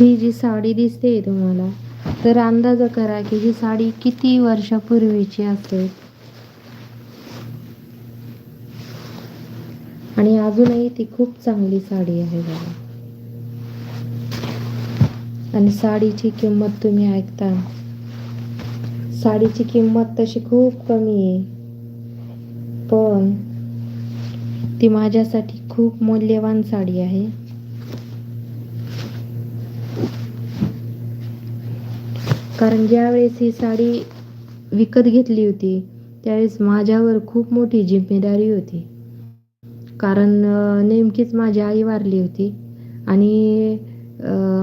ही जी साडी दिसते तुम्हाला तर अंदाज करा की ही साडी किती वर्षापूर्वीची असेल. आणि अजूनही ती खूप चांगली साडी आहे बघा. आणि साडीची किंमत तुम्ही ऐकता. साडीची किंमत तशी खूप कमी आहे. पण ती माझ्यासाठी खूप मौल्यवान साडी आहे. कारण ज्यावेळेस ही साडी विकत घेतली होती त्यावेळेस माझ्यावर खूप मोठी जिम्मेदारी होती. कारण नेमकीच माझी आई वारली होती आणि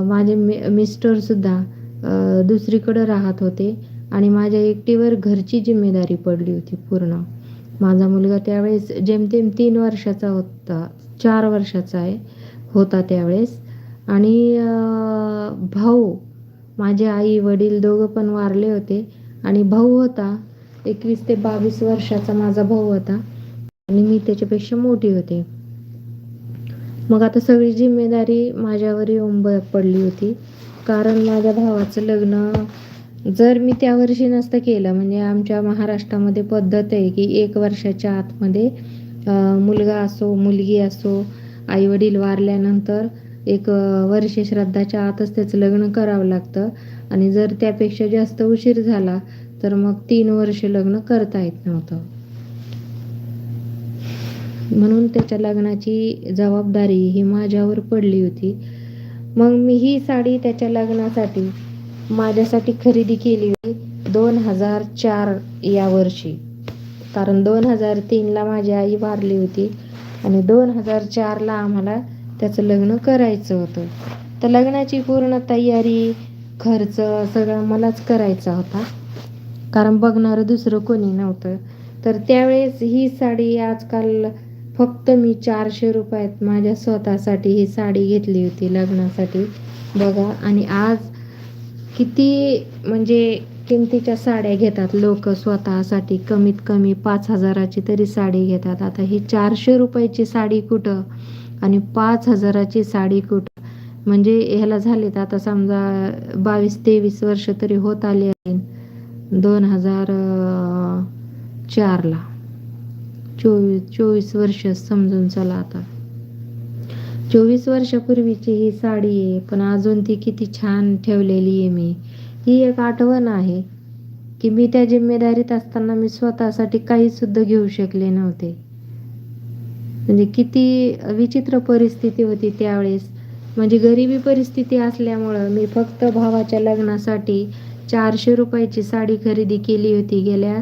माझे मि मिस्टरसुद्धा दुसरीकडं राहत होते आणि माझ्या एकटीवर घरची जिम्मेदारी पडली होती पूर्ण. माझा मुलगा त्यावेळेस जेमतेम तीन वर्षाचा होता चार वर्षाचा आहे होता त्यावेळेस. आणि भाऊ माझे आई वडील दोघं पण वारले होते आणि भाऊ होता. एकवीस ते बावीस वर्षाचा माझा भाऊ होता आणि मी त्याच्यापेक्षा मोठी होते. मग आता सगळी जिम्मेदारी माझ्यावर येऊन पडली होती. कारण माझ्या भावाचं लग्न जर मी त्या वर्षी नसतं केलं म्हणजे आमच्या महाराष्ट्रामध्ये पद्धत आहे की एक वर्षाच्या आतमध्ये मुलगा असो मुलगी असो आईवडील वारल्यानंतर एक वर्ष श्राद्धाच्या आतच त्याचं लग्न करावं लागतं. आणि जर त्यापेक्षा जास्त उशीर झाला तर मग तीन वर्ष लग्न करता येत नव्हतं. म्हणून त्याच्या लग्नाची जबाबदारी ही माझ्यावर पडली होती. मग मी ही साडी त्याच्या लग्नासाठी माझ्यासाठी खरेदी केली होती दोन हजार चार या वर्षी. कारण दोन हजार तीनला माझी आई वारली होती आणि दोन हजार चारला आम्हाला त्याचं लग्न करायचं होतं. तर लग्नाची पूर्ण तयारी खर्च सगळं मलाच करायचा होता. कारण बघणारं दुसरं कोणी नव्हतं. तर त्यावेळेस ही साडी आजकाल फक्त मी चारशे रुपयात माझ्या स्वतःसाठी ही साडी घेतली होती लग्नासाठी. बघा आणि आज किती म्हणजे किमतीच्या साड्या घेतात लोक स्वतःसाठी. कमीत कमी पाच हजाराची तरी साडी घेतात. आता ही चारशे रुपयाची साडी कुठं? आणि पाच हजाराची साडी कुठं? म्हणजे ह्याला झालेत आता समजा बावीस तेवीस वर्ष तरी होत आली आहे. दोन हजार चारला. चोवीस चोवीस वर्ष समजून चला आता. चोवीस वर्षापूर्वीची ही साडी आहे पण अजून ती किती छान ठेवलेली आहे मी. ही एक आठवण आहे की मी त्या जिम्मेदारीत असताना मी स्वतःसाठी काही सुद्धा घेऊ शकले नव्हते. म्हणजे किती विचित्र परिस्थिती होती त्यावेळेस. म्हणजे गरिबी परिस्थिती असल्यामुळं मी फक्त भावाच्या लग्नासाठी चारशे रुपयाची साडी खरेदी केली होती गेल्या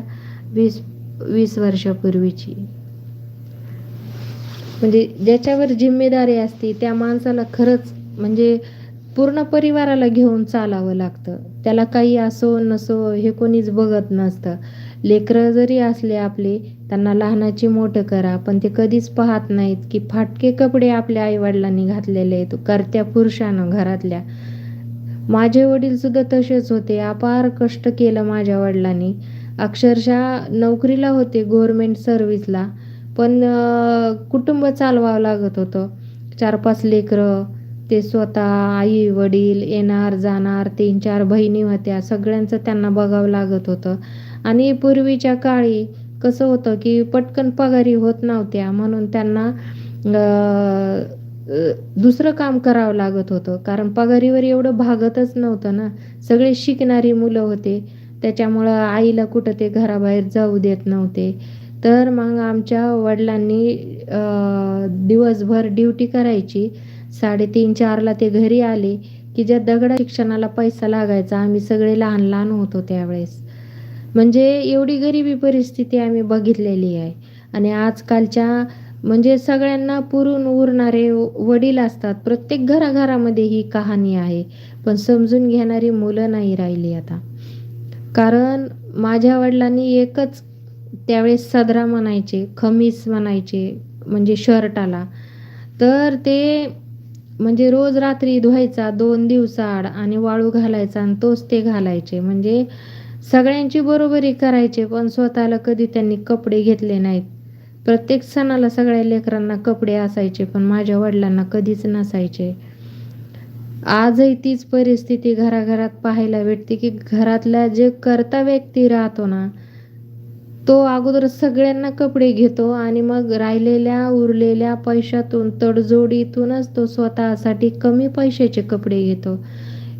वीस वीस वर्षापूर्वीची. म्हणजे ज्याच्यावर जिम्मेदारी असते त्या माणसाला खरंच म्हणजे पूर्ण परिवाराला घेऊन चालावं लागतं. त्याला काही असो नसो हे कोणीच बघत नसतं. लेकरं जरी असले आपले त्यांना लहानाची मोठं करा पण ते कधीच पाहत नाहीत की फाटके कपडे आपल्या आईवडिलांनी घातलेले आहेत करत्या पुरुषानं घरातल्या. माझे वडील सुद्धा तसेच होते. अपार कष्ट केलं माझ्या वडिलांनी. अक्षरशः नोकरीला होते गव्हर्मेंट सर्व्हिसला पण कुटुंब चालवावं लागत होतं. चार पाच लेकरं ते स्वतः आई वडील येणार जाणार तीन चार बहिणी होत्या. सगळ्यांचं त्यांना बघावं लागत होतं. आणि पूर्वीच्या काळी कसं होतं की पटकन पगारी होत नव्हत्या म्हणून त्यांना दुसरं काम करावं लागत होतं. कारण पगारीवर एवढं भागतच नव्हतं ना. सगळे शिकणारी मुलं होते. त्याच्यामुळं आईला कुठं ते घराबाहेर जाऊ देत नव्हते. तर मग आमच्या वडिलांनी दिवसभर ड्युटी करायची. साडेतीन चारला ते घरी आले की ज्या दगडा शिक्षणाला पैसा लागायचा आम्ही सगळे लहान लहान होतो त्यावेळेस. म्हणजे एवढी गरिबी परिस्थिती आम्ही बघितलेली आहे. आणि आजकालच्या म्हणजे सगळ्यांना पुरून उरणारे वडील असतात. प्रत्येक घराघरामध्ये ही कहाणी आहे. पण समजून घेणारी मुलं नाही राहिली आता. कारण माझ्या वडिलांनी एकच त्यावेळेस सदरा म्हणायचे खमीस म्हणायचे म्हणजे शर्टाला तर ते म्हणजे रोज रात्री धुवायचा दोन दिवसाआड आणि वाळू घालायचा आणि तोच ते घालायचे. म्हणजे सगळ्यांची बरोबरी करायचे पण स्वतःला कधी त्यांनी कपडे घेतले नाहीत. प्रत्येक सणाला सगळ्या लेकरांना कपडे असायचे पण माझ्या वडिलांना कधीच नसायचे. आजही तीच परिस्थिती घराघरात पाहायला भेटते की घरातला जे करता व्यक्ती राहतो ना तो अगोदर सगळ्यांना कपडे घेतो आणि मग राहिलेल्या उरलेल्या पैशातून तडजोडीतूनच तो स्वतःसाठी कमी पैशाचे कपडे घेतो.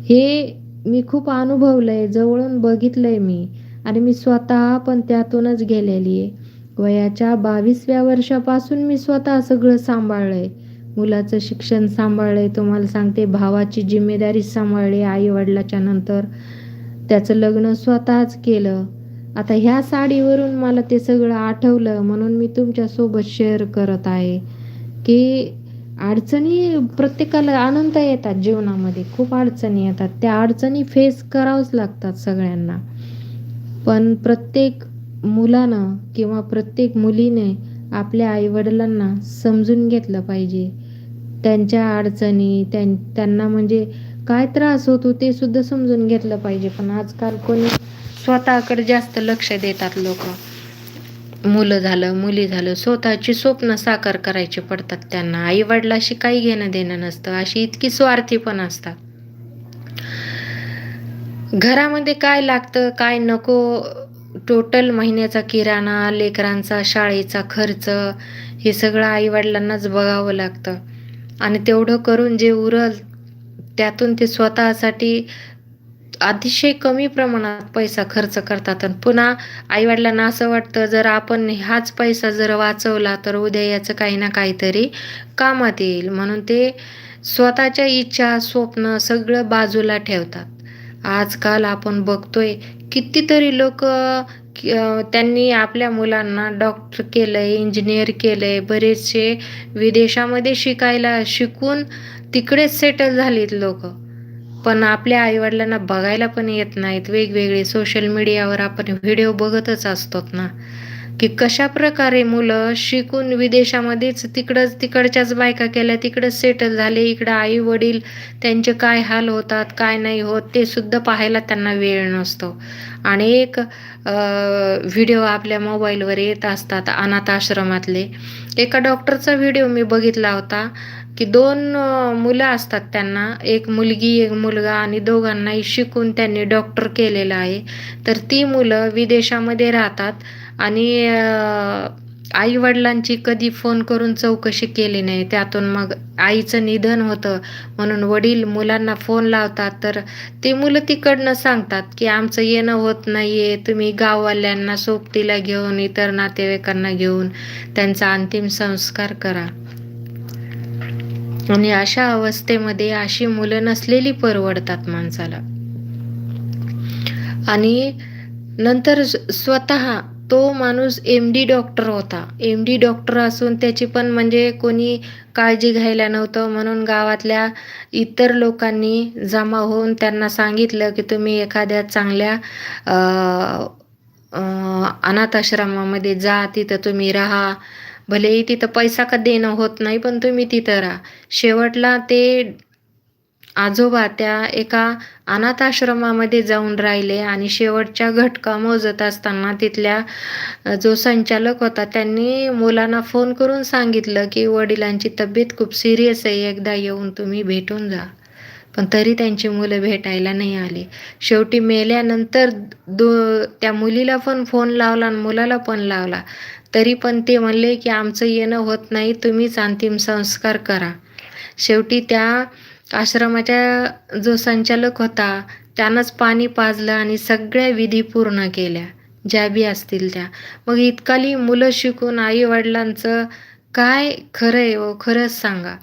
हे मी खूप अनुभवलं आहे जवळून बघितलं आहे मी. आणि मी स्वतः पण त्यातूनच गेलेली आहे. वयाच्या बावीसव्या वर्षापासून मी स्वतः सगळं सांभाळलं आहे मुलाचं शिक्षण सांभाळलं आहे तुम्हाला सांगते भावाची जिम्मेदारी सांभाळली आईवडिलाच्या नंतर. त्याचं लग्न स्वतःच केलं. आता ह्या साडीवरून मला ते सगळं आठवलं म्हणून मी तुमच्यासोबत शेअर करत आहे. की अडचणी प्रत्येकाला आनंद येतात जीवनामध्ये. खूप अडचणी येतात. त्या अडचणी फेस करावंच लागतात सगळ्यांना. पण प्रत्येक मुलानं किंवा प्रत्येक मुलीने आपल्या आईवडिलांना समजून घेतलं पाहिजे. त्यांच्या अडचणी त्यां त्यांना म्हणजे काय त्रास होतो ते सुद्धा समजून घेतलं पाहिजे. पण आजकाल कोणी स्वतःकडे जास्त लक्ष देतात लोक. मुलं झालं मुली झालं स्वतःची स्वप्न साकार करायचे पडतात त्यांना. आईवडिलाशी काही घेणं देणं नसतं अशी इतकी स्वार्थी पण असतात. घरामध्ये काय लागतं काय नको टोटल महिन्याचा किराणा लेकरांचा शाळेचा खर्च हे सगळं आईवडिलांनाच बघावं लागतं. आणि तेवढं करून जे उरल त्यातून ते स्वतःसाठी अतिशय कमी प्रमाणात पैसा खर्च करतात आणि पुन्हा आईवडिलांना असं वाटतं जर आपण हाच पैसा जर वाचवला तर उद्या याचं काही ना काहीतरी कामात येईल. म्हणून ते स्वतःच्या इच्छा स्वप्न सगळं बाजूला ठेवतात. आजकाल आपण बघतोय कितीतरी लोक त्यांनी आपल्या मुलांना डॉक्टर केलं आहे इंजिनियर केलं आहे बरेचसे विदेशामध्ये शिकायला शिकून तिकडेच सेटल झालीत लोक. पण आपल्या आईवडिलांना बघायला पण येत नाहीत. वेगवेगळे सोशल मीडियावर आपण व्हिडिओ बघतच असतो ना. की कशा प्रकारे मुलं शिकून विदेशामध्येच तिकडंच तिकडच्याच बायका केल्या तिकडंच सेटल झाले इकडं आई वडील त्यांचे काय हाल होतात काय नाही होत ते सुद्धा पाहायला त्यांना वेळ नसतो. आणि एक व्हिडिओ आपल्या मोबाईलवर येत असतात अनाथ आश्रमातले. एका डॉक्टरचा व्हिडिओ मी बघितला होता. की दोन मुलं असतात त्यांना. एक मुलगी एक मुलगा आणि दोघांनाही शिकून त्यांनी डॉक्टर केलेलं आहे. तर ती मुलं विदेशामध्ये राहतात आणि आई वडिलांची कधी फोन करून चौकशी केली नाही. त्यातून मग आईचं निधन होतं. म्हणून वडील मुलांना फोन लावतात. तर ते मुलं तिकडनं सांगतात की आमचं येणं होत नाही आहे तुम्ही गाववाल्यांना सोबतीला घेऊन इतर नातेवाईकांना घेऊन त्यांचा अंतिम संस्कार करा. आणि अशा अवस्थेमध्ये अशी मुलं नसलेली परवडतात माणसाला. आणि नंतर स्वतः तो माणूस एम डी डॉक्टर होता. एम डी डॉक्टर असून त्याची पण म्हणजे कोणी काळजी घ्यायला नव्हतं. म्हणून गावातल्या इतर लोकांनी जमा होऊन त्यांना सांगितलं की तुम्ही एखाद्या चांगल्या अनाथाश्रमामध्ये जा तिथं तुम्ही राहा. भलेही तिथं पैसा का देणं होत नाही पण तुम्ही तिथं राहा. शेवटला ते आजोबा त्या एका अनाथाश्रमामध्ये जाऊन राहिले आणि शेवटच्या घटका मोजत असताना तिथल्या जो संचालक होता त्यांनी मुलांना फोन करून सांगितलं की वडिलांची तब्येत खूप सिरियस आहे एकदा येऊन तुम्ही भेटून जा. पण तरी त्यांची मुलं भेटायला नाही आली. शेवटी मेल्यानंतर दो त्या मुलीला पण फोन लावला आणि मुलाला पण लावला. तरी पण ते म्हणले की आमचं येणं होत नाही तुम्हीच अंतिम संस्कार करा. शेवटी त्या आश्रमाच्या जो संचालक होता त्यानंच पाणी पाजलं आणि सगळ्या विधी पूर्ण केल्या. ज्या बी असतील त्या. मग इतकाली मुलं शिकून आई वडिलांचं काय खरं आहे हो, व खरंच सांगा.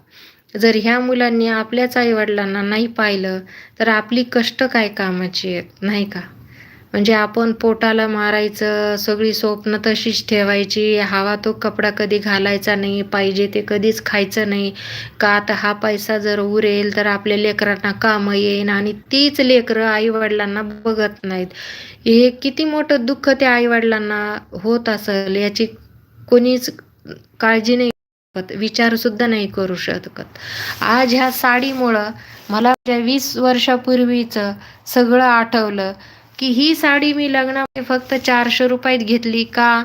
जर ह्या मुलांनी आपल्याच आईवडिलांना नाही पाहिलं तर आपली कष्ट काय कामाची आहेत नाही का? म्हणजे आपण पोटाला मारायचं सगळी स्वप्न तशीच ठेवायची. हवा तो कपडा कधी घालायचा नाही पाहिजे ते कधीच खायचं नाही. का आता हा पैसा जर उरेल तर आपल्या लेकरांना कामं येईन आणि तीच लेकरं आईवडिलांना बघत नाहीत. हे किती मोठं दुःख त्या आईवडिलांना होत असेल याची कोणीच काळजी नाही विचार सुद्धा नाही करू शकत. आज ह्या साडीमुळं मला त्या वीस वर्षापूर्वीचं सगळं आठवलं की ही साडी मी लग्नामध्ये फक्त चारशे रुपयात घेतली का?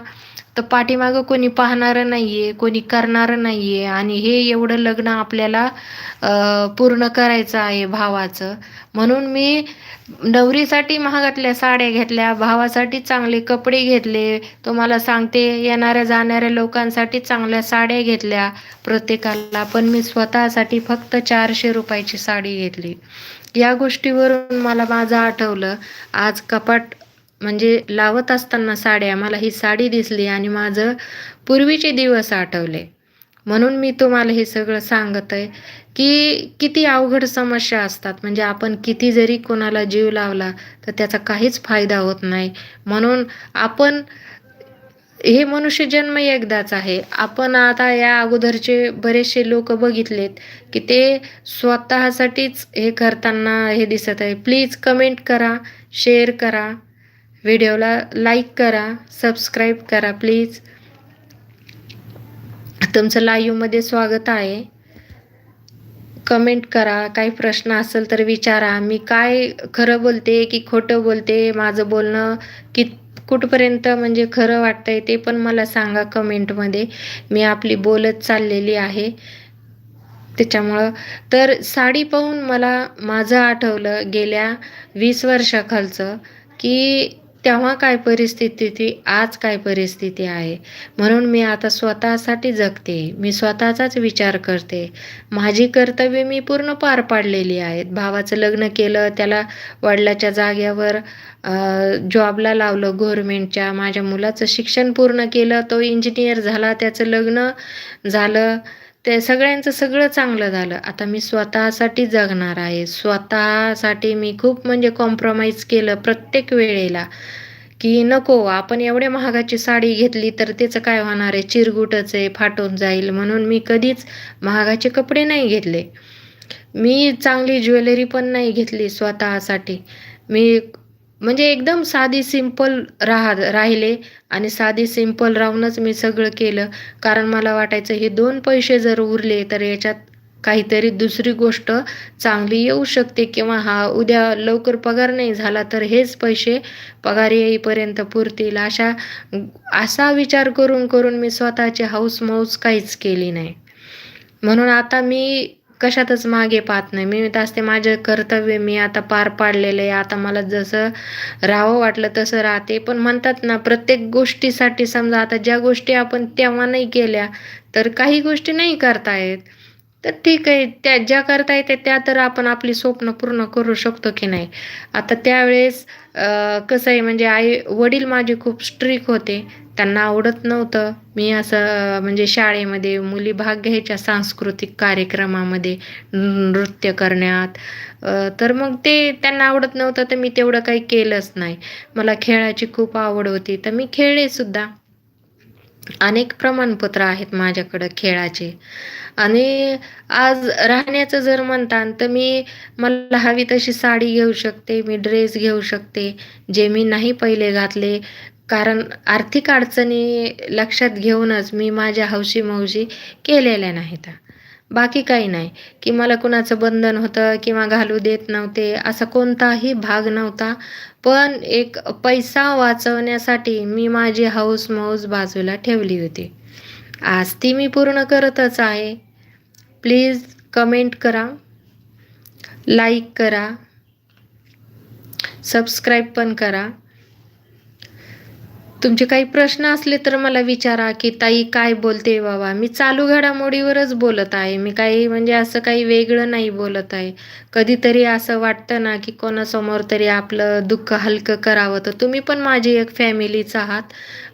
तर पाठीमागं कोणी पाहणारं नाही आहे कोणी करणारं नाही आहे आणि हे एवढं लग्न आपल्याला पूर्ण करायचं आहे भावाचं. म्हणून मी नवरीसाठी महागातल्या साड्या घेतल्या भावासाठी चांगले कपडे घेतले तुम्हाला सांगते येणाऱ्या जाणाऱ्या लोकांसाठी चांगल्या साड्या घेतल्या प्रत्येकाला पण मी स्वतःसाठी फक्त चारशे रुपयाची साडी घेतली. या गोष्टीवरून मला माझं आठवलं. आज कपाट म्हणजे लावत असताना साड्या मला ही साडी दिसली आणि माझं पूर्वीचे दिवस आठवले. म्हणून मी तुम्हाला हे सगळं सांगत आहे की किती अवघड समस्या असतात. म्हणजे आपण किती जरी कोणाला जीव लावला तर त्याचा काहीच फायदा होत नाही. म्हणून आपण हे मनुष्य जन्म एकदाच आहे. आपण आता या अगोदरचे बरेचसे लोक बघितलेत की ते स्वतःसाठीच हे करताना हे दिसत आहे. प्लीज कमेंट करा शेअर करा व्हिडिओला लाईक करा सबस्क्राईब करा प्लीज तुमचं लाईव्हमध्ये स्वागत आहे. कमेंट करा काही प्रश्न असेल तर विचारा. मी काय खरं बोलते की खोटं बोलते माझं बोलणं कित कुठपर्यंत म्हणजे खरं वाटतंय ते पण मला सांगा कमेंटमध्ये. मी आपली बोलत चाललेली आहे. त्याच्यामुळं तर साडी पाहून मला माझं आठवलं गेल्या वीस वर्षाखालचं की तेव्हा काय परिस्थिती ती? आज काय परिस्थिती आहे? म्हणून मी आता स्वतःसाठी जगते. मी स्वतःचाच विचार करते. माझी कर्तव्य मी पूर्ण पार पाडलेली आहेत. भावाचं लग्न केलं त्याला वडिलाच्या जाग्यावर जॉबला लावलं गव्हर्मेंटच्या माझ्या मुलाचं शिक्षण पूर्ण केलं तो इंजिनियर झाला त्याचं लग्न झालं. ते सगळ्यांचं सगळं चांगलं झालं. आता मी स्वतःसाठी जगणार आहे. स्वतःसाठी मी खूप म्हणजे कॉम्प्रोमाइज केलं प्रत्येक वेळेला की नको आपण एवढ्या महागाची साडी घेतली तर त्याचं काय होणार आहे? चिरगुटच आहे फाटून जाईल. म्हणून मी कधीच महागाचे कपडे नाही घेतले. मी चांगली ज्वेलरी पण नाही घेतली स्वतःसाठी. मी म्हणजे एकदम साधी सिंपल राहा राहिले आणि साधी सिंपल राहूनच मी सगळं केलं. कारण मला वाटायचं हे दोन पैसे जर उरले तर याच्यात काहीतरी दुसरी गोष्ट चांगली येऊ शकते किंवा हा उद्या लवकर पगार नाही झाला तर हेच पैसे पगार येईपर्यंत पुरतील. अशा असा विचार करून करून मी स्वतःची हाऊस मौज काहीच केली नाही. म्हणून आता मी कशातच मागे पाहत नाही. मी असते माझं कर्तव्य मी आता पार पाडलेलं आहे. आता मला जसं राहावं वाटलं तसं राहते. पण म्हणतात ना प्रत्येक गोष्टीसाठी समजा आता ज्या गोष्टी आपण तेव्हा नाही केल्या तर काही गोष्टी नाही करता येत तर ठीक आहे त्या ज्या करता येते त्या तर आपण आपली स्वप्न पूर्ण करू शकतो की नाही. आता त्यावेळेस कसं आहे म्हणजे आई वडील माझे खूप स्ट्रिक होते. त्यांना आवडत नव्हतं. मी असं म्हणजे शाळेमध्ये मुली भाग घ्यायच्या सांस्कृतिक कार्यक्रमामध्ये नृत्य करण्यात. तर मग ते त्यांना आवडत नव्हतं तर मी तेवढं काही केलंच नाही. मला खेळाची खूप आवड होती. तर मी खेळले सुद्धा. अनेक प्रमाणपत्र आहेत माझ्याकडं खेळाचे. आणि आज राहण्याचं जर म्हणतान तर मी मला हवी तशी साडी घेऊ शकते मी ड्रेस घेऊ शकते जे मी नाही पहिले घातले. कारण आर्थिक अडचणी लक्षात घेऊनच मी माझ्या हौशी मौशी केलेल्या नाहीत. बाकी काही नाही. की मला कुणाचं बंधन होतं किंवा घालू देत नव्हते असा कोणताही भाग नव्हता. पण एक पैसा वाचवण्यासाठी मी माझी हौस मौज बाजूला ठेवली होती. आज ती मी पूर्ण करतच आहे. प्लीज कमेंट करा लाईक करा सबस्क्राईब पण करा. तुमचे काही प्रश्न असले तर मला विचारा की ताई काय बोलते बाबा? मी चालू घडामोडीवरच बोलत आहे. मी काही म्हणजे असं काही वेगळं नाही बोलत आहे. कधीतरी असं वाटतं ना की कोणासमोर तरी आपलं दुःख हलकं करावं. तर तुम्ही पण माझी एक फॅमिलीच आहात.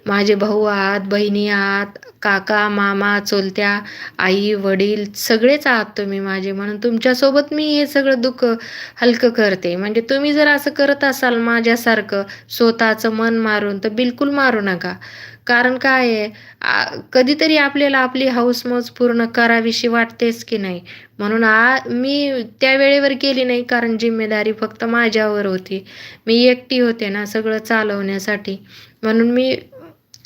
माझे भाऊ आहात बहिणी आहात काका मामा चोलत्या आई वडील सगळेच आहात तुम्ही माझे. म्हणून तुमच्यासोबत मी हे सगळं दुःख हलकं करते. म्हणजे तुम्ही जर असं करत असाल माझ्यासारखं स्वतःचं मन मारून तर बिलकुल मारू नका. कारण काय आहे? कधीतरी आपल्याला आपली हाऊसमौज पूर्ण करावीशी वाटतेच की नाही? म्हणून आ मी त्या वेळेवर केली नाही कारण जिम्मेदारी फक्त माझ्यावर होती. मी एकटी होते ना सगळं चालवण्यासाठी. म्हणून मी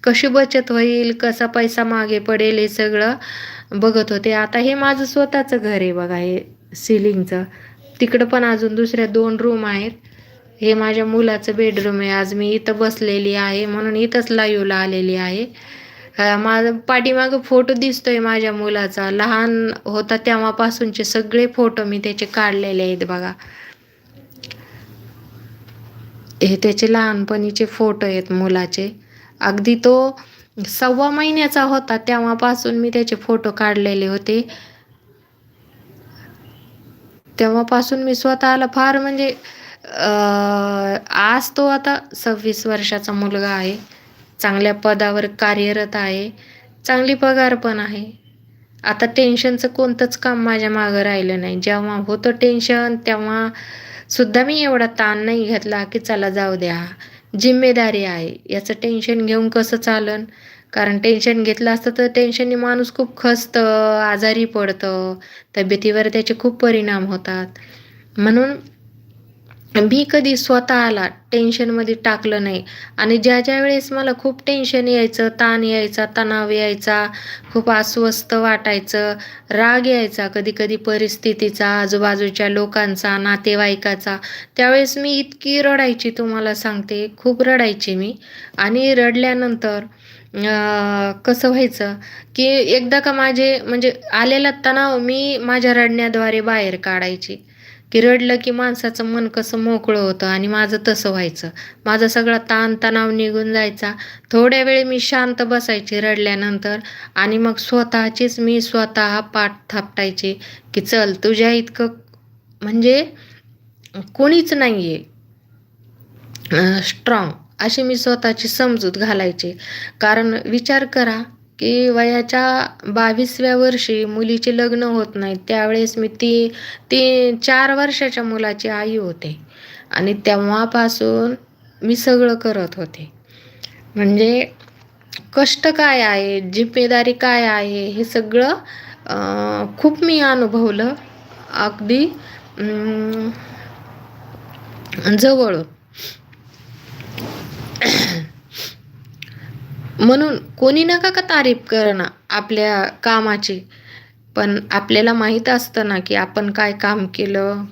कशी बचत होईल कसा पैसा मागे पडेल हे सगळं बघत होते. आता हे माझं स्वतःचं घर आहे बघा हे सिलिंगचं तिकडं पण अजून दुसऱ्या दोन रूम आहेत. हे माझ्या मुलाचं बेडरूम आहे. आज मी इथं बसलेली आहे. म्हणून इथंच लाईव्हला आलेली आहे. माझा पाठीमागं फोटो दिसतोय माझ्या मुलाचा. लहान होता तेव्हापासूनचे सगळे फोटो मी त्याचे काढलेले आहेत बघा. हे त्याचे लहानपणीचे फोटो आहेत मुलाचे. अगदी तो सव्वा महिन्याचा होता तेव्हापासून मी त्याचे फोटो काढलेले होते. तेव्हापासून मी स्वतःला फार म्हणजे आज तो आता सव्वीस वर्षाचा मुलगा आहे. चांगल्या पदावर कार्यरत आहे. चांगली पगार पण आहे. आता टेन्शनचं कोणतंच काम माझ्या मागं राहिलं नाही. जेव्हा होतं टेन्शन तेव्हा सुद्धा मी एवढा ताण नाही घेतला की चला जाऊ द्या. जिम्मेदारी आहे. याचं टेन्शन घेऊन कसं चालन? कारण टेन्शन घेतलं असतं तर टेन्शनने माणूस खूप खसतं आजारी पडतं. तब्येतीवर त्याचे खूप परिणाम होतात. म्हणून मी कधी स्वतःला टेन्शनमध्ये टाकलं नाही. आणि ज्या ज्या वेळेस मला खूप टेन्शन यायचं ताण यायचा तणाव यायचा खूप अस्वस्थ वाटायचं राग यायचा कधी कधी परिस्थितीचा आजूबाजूच्या लोकांचा नातेवाईकाचा त्यावेळेस मी इतकी रडायची तुम्हाला सांगते खूप रडायची मी. आणि रडल्यानंतर कसं व्हायचं की एकदा का माझे म्हणजे आलेला तणाव मी माझ्या रडण्याद्वारे बाहेर काढायची. की रडलं की माणसाचं मन कसं मोकळं होतं आणि माझं तसं व्हायचं. माझा सगळा ताणतणाव निघून जायचा. थोड्या वेळ मी शांत बसायची रडल्यानंतर आणि मग स्वतःचीच मी स्वतः पाठ थापटायचे की चल तुझ्या इतकं म्हणजे कोणीच नाही आहे स्ट्रॉंग अशी मी स्वतःची समजूत घालायचे. कारण विचार करा की वयाच्या बावीसव्या वर्षी मुलीचे लग्न होत नाही त्यावेळेस मी ती ती चार वर्षाच्या मुलाची आई होते. आणि तेव्हापासून मी सगळं करत होते. म्हणजे कष्ट काय आहे जिम्मेदारी काय आहे हे सगळं खूप मी अनुभवलं अगदी जवळून. म्हणून कोणी नका का तारीफ करणं आपल्या कामाची? पण आपल्याला माहीत असतं ना की आपण काय काम केलं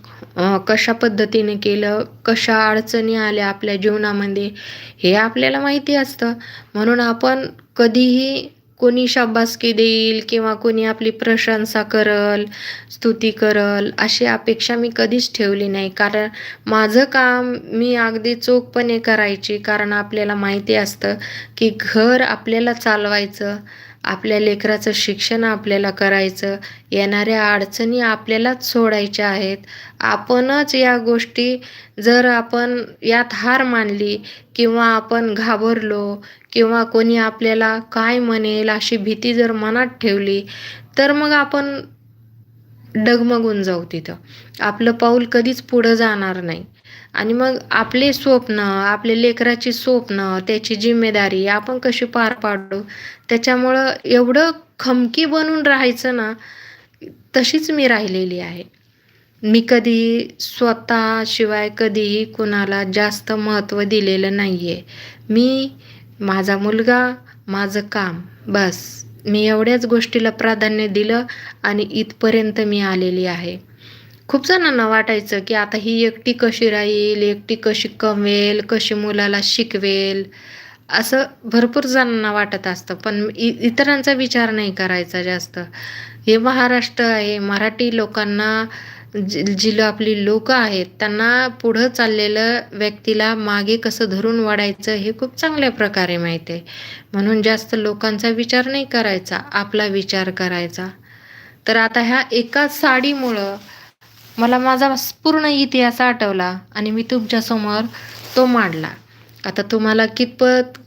कशा पद्धतीने केलं कशा अडचणी आल्या आपल्या जीवनामध्ये हे आपल्याला माहिती असतं. म्हणून आपण कधीही कोणी शाबासकी देईल किंवा कोणी आपली प्रशंसा करल स्तुती करल अशी अपेक्षा मी कधीच ठेवली नाही. कारण माझं काम मी अगदी चोखपणे करायची कारण आपल्याला माहिती असतं की घर आपल्याला चालवायचं आपल्या लेकराचं शिक्षण आपल्याला करायचं येणाऱ्या अडचणी आपल्यालाच सोडायच्या आहेत. आपणच या गोष्टी जर आपण यात हार मानली किंवा आपण घाबरलो किंवा कोणी आपल्याला काय म्हणेल अशी भीती जर मनात ठेवली तर मग आपण डगमगून जाऊ तिथं. आपलं पाऊल कधीच पुढं जाणार नाही. आणि मग आपले स्वप्न आपले लेकराची स्वप्न त्याची जिम्मेदारी आपण कशी पार पाडू? त्याच्यामुळं एवढं खमकी बनून राहायचं ना तशीच मी राहिलेली आहे. मी कधी स्वतःशिवाय कधीही कुणाला जास्त महत्त्व दिलेलं नाही आहे मी माझा मुलगा माझं काम बस. मी एवढ्याच गोष्टीला प्राधान्य दिलं आणि इथपर्यंत मी आलेली आहे. खूप जणांना वाटायचं की आता ही एकटी कशी राहील एकटी कशी कमेल कशी मुलाला शिकवेल असं भरपूर जणांना वाटत असतं. पण इ इतरांचा विचार नाही करायचा जास्त. हे महाराष्ट्र आहे मराठी लोकांना जी जी आपली लोक आहेत त्यांना पुढं चाललेलं व्यक्तीला मागे कसं धरून वाढायचं हे खूप चांगल्या प्रकारे माहीत आहे. म्हणून जास्त लोकांचा विचार नाही करायचा आपला विचार करायचा. तर आता ह्या एकाच साडीमुळं मला माझा पूर्ण इतिहास आठवला आणि मी तुमच्यासमोर तो मांडला. आता तुम्हाला कितपत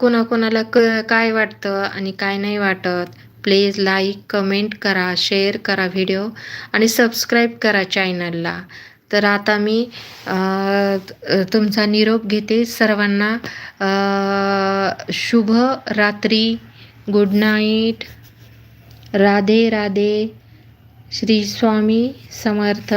कोणाकोणाला क काय वाटतं आणि काय नाही वाटत प्लीज लाईक कमेंट करा शेअर करा व्हिडिओ आणि सबस्क्राईब करा चॅनलला तर आता मी तुमचा निरोप घेते. सर्वांना शुभ रात्री. Good night Radhe Radhe. Shri Swami समर्थ.